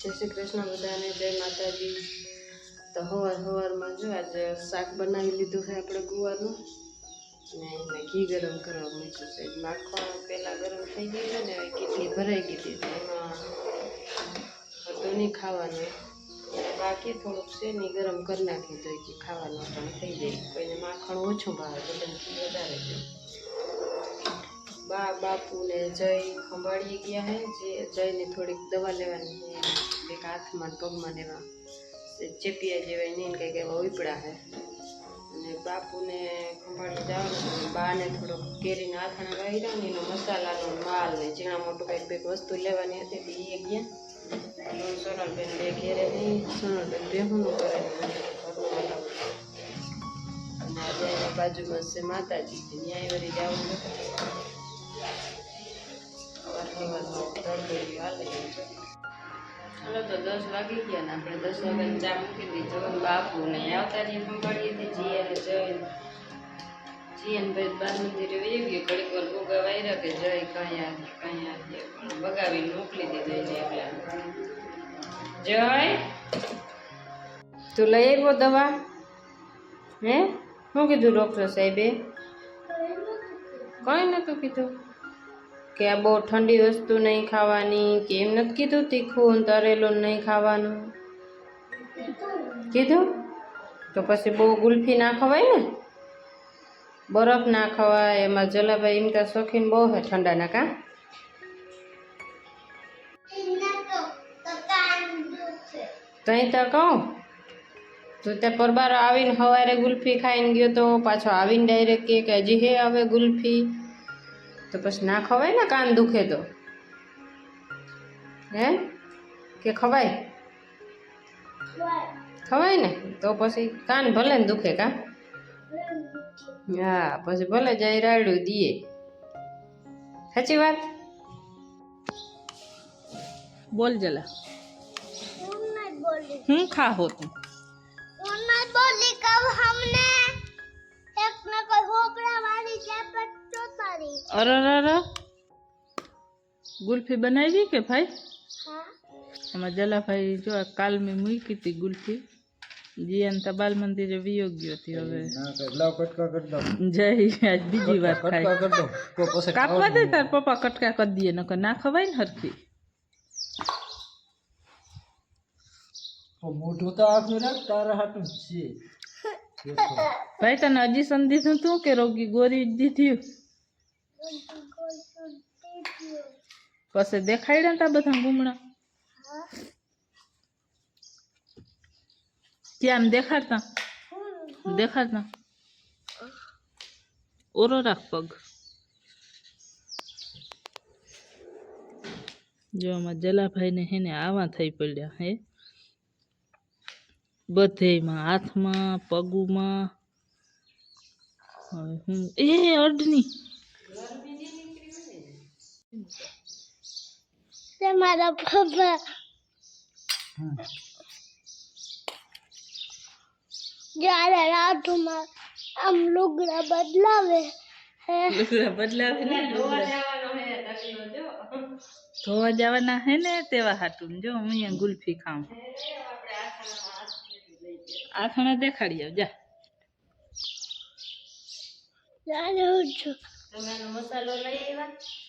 જય શ્રી કૃષ્ણ બધાને, જય માતાજી. તો હવાર હવારમાં જો આજે શાક બનાવી લીધું છે આપણે ગુવારનું. ને એને ઘી ગરમ કરવા મૂક્યું છે. નાખવાનું પહેલાં ગરમ થઈ ગયું છે ને કેટલી ભરાઈ ગઈ હતી તો એમાં હતું નહીં ખાવાનું. બાકી થોડુંક શેની ગરમ કરી નાખી તો ખાવાનું પણ થઈ જાય. કોઈને માખણ ઓછું ભાવે બધાને ઘી વધારે જોઈએ બા, બાપુને જય ખંભાળી ગયા હે જે જયને થોડીક દવા લેવાની છે. એક હાથમાં ને પગમાં ને એવા ચેપિયા જેવા નહીં કંઈક એવા ઉપડા હે અને બાપુને ખંભાળી જવાનું છે બાને થોડોક કેરીના આથાણા વાયરા ને એનો મસાલાનો માલ ને ઝીણા મોટું કંઈક કંઈક વસ્તુ લેવાની હતી તો એ ગયા હું સોનલબેન બે ઘેરે નહીં સોનલબેન બેહુનું કરે ને મને ઘરનું હલાવું અને આજે એની બાજુમાં છે માતાજી ન્યાય વળી જવું સવાર સવારમાં તડબડી હાલે ચાલો તો દસ વાગી ગયા ને આપણે દસ વાગ્યા ચા મૂકી દીધો. બાપુ ને આવતા રહીએ સંભાળીએ હતી જઈએ અને જય જઈએ ને ભાઈ બાર મંદિરે વહી ગયો. ઘડીક વાર ભોગા વાયરા કે જય કઈ આવીએ કઈ આવીએ પણ બગાવીને મોકલી દીધો એને એટલે જય. તું લઈ આવ્યો દવા? હે? શું કીધું ડૉક્ટર સાહેબે? કંઈ નહોતું કીધું? કે આ બહુ ઠંડી વસ્તુ નહીં ખાવાની કે એમ નથી કીધું તીખું ને તરેલું નહીં ખાવાનું કીધું તો પછી બહુ ગુલ્ફી ના ખવાય ને બરફ ના ખવાય એમાં જલાભાઈ એમ તો શોખીન બહુ હે ઠંડાના કા તઈ તો કહું તું તે પરબાર આવીને સવારે ગુલ્ફી ખાઈને ગયો તો પાછો આવીને ડાયરેક્ટ કે કે હજી હે આવે ગુલ્ફી તો પછી ના ખવાય ને કાન દુખે તો? હે? કે ખવાય? ખવાય ને? તો પછી કાન ભલે ને દુખે કા? હા, પછી ભલે જાય રાડું દીએ. સાચી વાત? બોલ જલા. હું ખા હો તું બોલી કબ હમને. એક ને કોઈ હોપડા અરર ગુલ્ફી બનાવી કે ભાઈ એમાં જલાભાઈ જો કાલ મેં મૂકી હતી ગુલ્ફી જીયાન તબાલ મંદિરે વિયો ગયો હતી હવે જય આજ બીજી વાર ખાય કાપવા દે તાર પપ્પા કટકા કરી દઈએ નકર ના ખવાય ને હરખી મોઢું તો આખું રાખ તારા હાટું છે ભાઈ તને હજી સંધી તું કે રોગી ગોરી દીધી પછી દેખાડ્યા તા બધા ગુમણા ત્યાં આમ દેખાડતા દેખાડતા ઓરો રાખ પગ જો આમાં જલાભાઈને હે ને આવા થઈ પડ્યા હે બધેયમાં હાથમાં પગુમાં હવે હું એ અડની से हमारा पापा જ્યારે રાતમાં આમ લુગડા બદલાવે હે લુગડા બદલાવે ને ધોવા જવાના હે ને તેવા હાટું જો હું અહીંયા ગુલ્ફી ખાઉં આથણા દેખાડી આવ જા જાણે હું છું તમારો મસાલો લઈ આવ્યા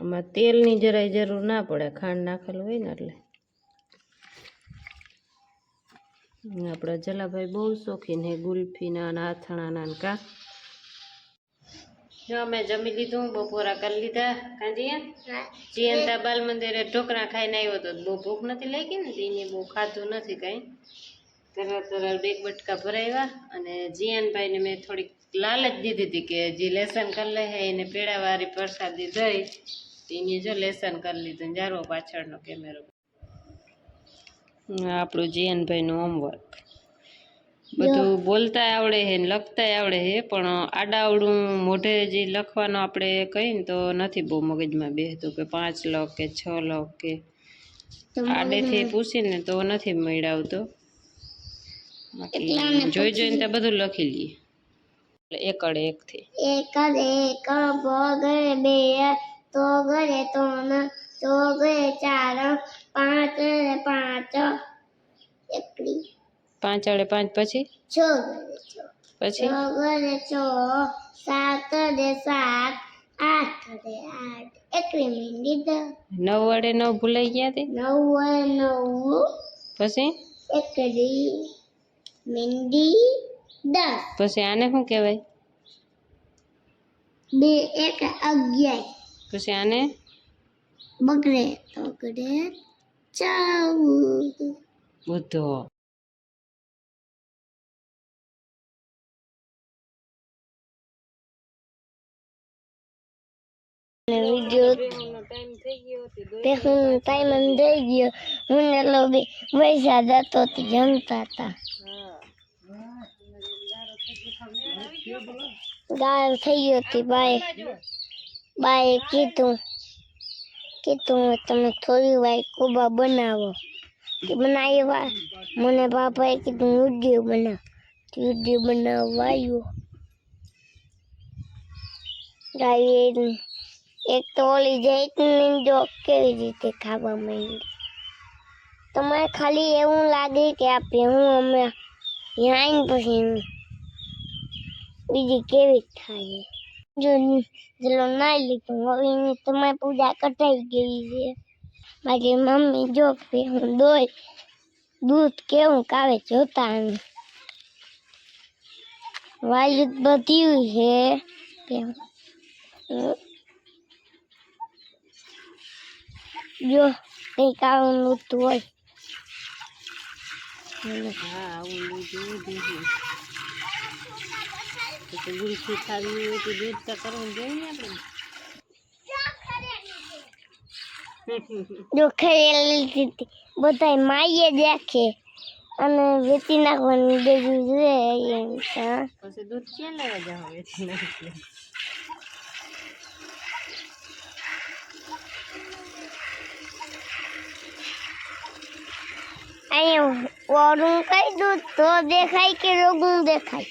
આમાં તેલની જરાય જરૂર ના પડે ખાંડ નાખેલું હોય ને એટલે. આપણા જલાભાઈ બહુ શોખીન હે ગુલ્ફીના આથણાના કા. જો અમે જમી લીધું બપોરા કરી લીધા. કાંજીયા જીયંતા બાલ મંદિરે ઢોકળા ખાઈને આવ્યો તો બહુ ભૂખ નથી લાગી ને એને બહુ ખાધું નથી કાંઈ. તરત તરત બે બટકા ભરાવ્યા અને જીયાનભાઈને મેં થોડીક લાલચ દીધી હતી કે જે લેસન કરી લે હે એને પેડાવાળી પ્રસાદી દઈ. એને જો લેસન કરી લીધું જારો પાછળનો કેમેરો. આપણું જીયનભાઈનું હોમવર્ક બધું બોલતા આવડે છે ને લખતા આવડે છે પણ આડાવડું મોઢે જે લખવાનું આપણે કહીને તો નથી બહુ મગજમાં બેસતું કે પાંચ લખ કે છ લખ કે આડેથી પૂછીને તો નથી મેળવતો જોઈ જોઈને તો બધું લખી લઈએ એકડ એકથી એક એક ભોગરે બે તો ગરે ત્રણ તો ગરે ચાર પાંચ રે પાંચ એકડી પાંચ આડે પાંચ પછી છ ગરે છ પછી છ ગરે છ સાત રે સાત આઠ રે આઠ એકડી મીંડી દસ નવ વડે નવ ભૂલાઈ ગયા તે નવ નવ પછી એકડી મીંડી દસ પછી આને શું કહેવાય બે એક અગિયાર પછી આને બગડે બગડે ગડે ચૌદ બુદ્ધો વિડિયો તે હું ટાઈમ એમ થઈ ગયો હું ને લો વૈસા જતો તે જમતા હતા ગાયબ થઈ ગયો હતી બાય બાય કીધું કીધું તમે થોડી વાર કોબા બનાવો. બનાવ્યા મને બાપાએ કીધું વીડિયો બનાવ. વીડિયો બનાવવા આવ્યો ગાય એક તો ઓલી જૈતની જો કેવી રીતે ખાવા માંડી. તમારે ખાલી એવું લાગે કે આ હું અમે આવીને પછી બીજી કેવી થાય? જેલો નાઈ લીધું હવે એની તમારી પૂજા કટાઈ ગઈ છે મારી મમ્મી જો કે હું દોય દૂધ કેવું કાવે જોતા અમે વાયુ બધી છે કે જો કંઈક આવું નહોતું હોય હા આવું લીધું દીધું પછી ખાવી હોય તો દૂધ તો કરવું જોઈએ ને આપણે. બધા માઈએ દેખે અને વેચી નાખવાની દેવું જોઈએ એમ પછી દૂધ ક્યાં લેવા જાવ વેચી નાખીએ? અહીંયા ઓરું કઈ દૂધ તો દેખાય કે રોગું દેખાય?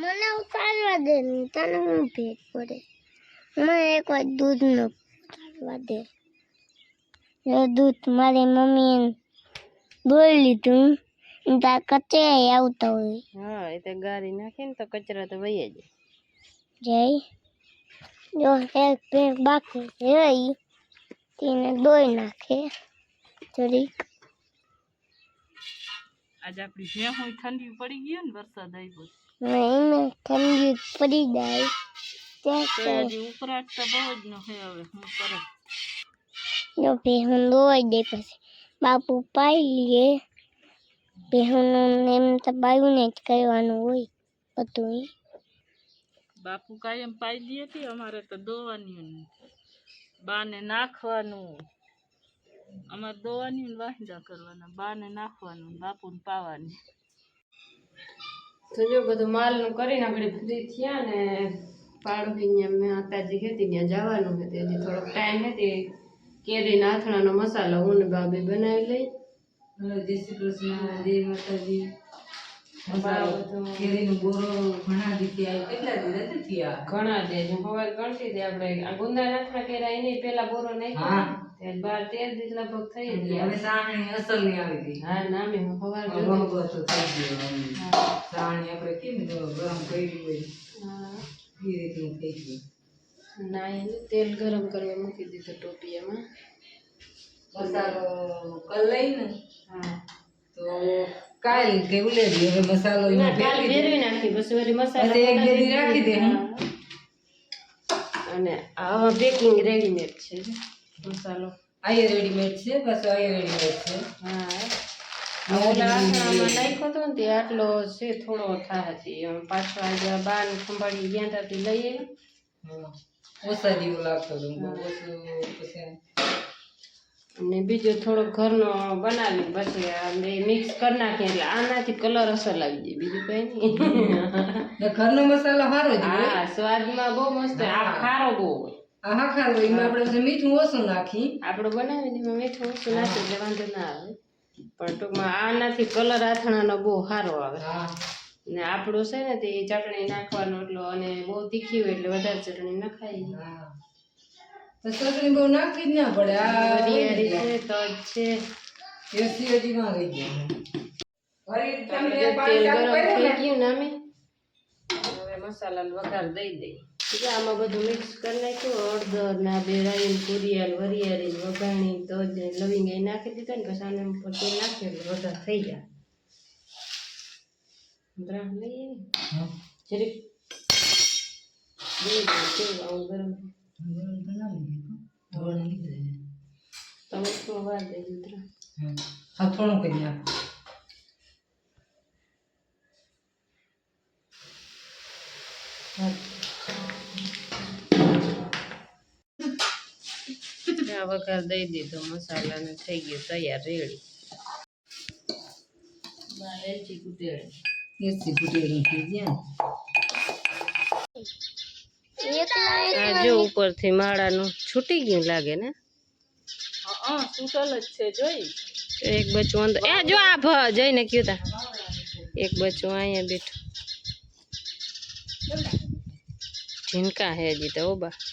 મને ઉતારવા દે નહીં તને હું ભેટ પડે. મને એક વાર દૂધ ન ઉતારવા દે. દૂધ મારી મમ્મીએ દોઈ લીધું. ત્યાં તાર કચે આવતા હોય. હા એ તો ગારી નાખીને તો કચરા તો વહી જાય. જય. જો એક ભેટ બાકી રહી તેને દોઈ નાખે. જરીક. આજે આપણી ભે હોય ઠંડી પડી ગઈ ને વરસાદ આવ્યો ને એને ઠંડી પડી જાય ત્યાં તો તો બહુ જ ન હોય હવે હું કરે જો ભેહું દોવાઈ દે પછી બાપુ પાઈ લઈએ ભેહુંનું એમ તો બાયુને જ કરવાનું હોય બધું. બાપુ કાયમ પાઈ દે હતી અમારે તો દોવાની બાને નાખવાનું અમારે દોવાની વાંધા કરવાના બાને નાખવાનું બાપુને પાવાની તો જો બધું માલનું કરીને આપણે ફ્રી થયા ને પાડોશી મેં માતાજી હતી ત્યાં જવાનું હતું હજી થોડોક ટાઈમ હતી. કેરી નાથણાનો મસાલો હું ને ભાભી બનાવી લઈ. જય શ્રી કૃષ્ણ જય માતાજી. કેરીનો બોરો ઘણા દી હવે ગણતી આપણે. આ ગુંદા નાથણા કેરા એની પેલા બોરો નાખ્યો. ત્યારે બાર તેર દિવસ લગભગ થઈ જ એટલે ગયા હવે સાણી અસલ ની આવી હતી હા નામે હું સવાર હવે જોઈ. વહગો તો થઈ ગયો હવે. હા. સાણી આપણે કેમ તો ગરમ કરી હોય હા. એ રીતનું થઈ ગયું ના એને તેલ ગરમ કરવા મૂકી દીધું ટોપિયામાં મસાલો કલ લઈને હા કાલ કે ઉલેરી હવે મસાલો ના એમાં કાલ ભેરવી નાખી પછી વળી મસાલા પછી એક બે દી બનાવી રાખી દે, હમ. હા. અને આવા બેકિંગ રેડીમેડ છે જો, મસાલો આયે રેડીમેડ છે બસ આયે રેડીમેડ છે. હા ઓલા આથણામાં નાખ્યો તો ને તે આટલો છે થોડો થાતી એમ પાછો આજે બાન ખંભાળી ગયા તા તે લઈએ ઓછા જેવું લાગતો હતો. બહુ ઓછું પછી અને બીજો થોડો ઘરનો બનાવી પછી બે મિક્સ કરી નાખીએ એટલે આનાથી કલર અસર લાગી જાય. બીજું કઈ નહીં. ઘરનો મસાલો સારો હા સ્વાદમાં બહુ મસ્ત. આ ખારો બહુ હોય. આ હા ખારો એમાં આપણે મીઠું ઓછું નાખી. આપણે બનાવીને એમાં મીઠું ઓછું નાખી એટલે વાંધો ના આવે. પણ ટૂંકમાં આનાથી કલર આથણાનો બહુ સારો આવે. ને આપણું છે ને તે ચટણી નાખવાનો એટલો અને બહુ તીખી હોય એટલે વધારે ચટણી નખાય હા. તો ચટણી બહુ નાખવી જ ના પડે. આ હરિયાળી છે તજ છે. એસી હજી માં રહી ગયા. ગરમ થઈ ને? ગયું ને અમે હવે મસાલા વઘાર દઈ દઈ જો આમાં બધું મિક્સ કરી નાખ્યું. હળદર ના બે રાઈ કુરિયાલ વરિયાળી વઘાણી તજ લવિંગ એ નાખી દીધા ને પછી આને ઉપર તેલ નાખ્યું એટલે વઘાર થઈ જાય જરીક. આવું ગરમ તો ના લઈએ, છે. તમે શું વાર દેજો દ્રાક્ષ હા. હા થોડું કરી નાખ. આ વઘાર દઈ દીધો મસાલાને થઈ ગયું તૈયાર રેડી બાર એલચી કુટેળી એસી ફૂટેલી થઈ ગયા એકલા આ જો ઉપરથી માળાનું છૂટી ગયું લાગે ને હા તૂટલ જ છે જોઈ એક બચ્ચું અંદર એ જો આ ભ જઈને કયું તા એક બચ્ચું અહીંયા બેઠું ઝીણકા હે હજી તો ઓ બા કોથરી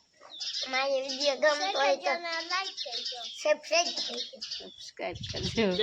મારી વિડીયો ગમતો હોય તો લાઈક કરજો સબસ્ક્રાઇબ કરજો સબસ્ક્રાઈબ કરજો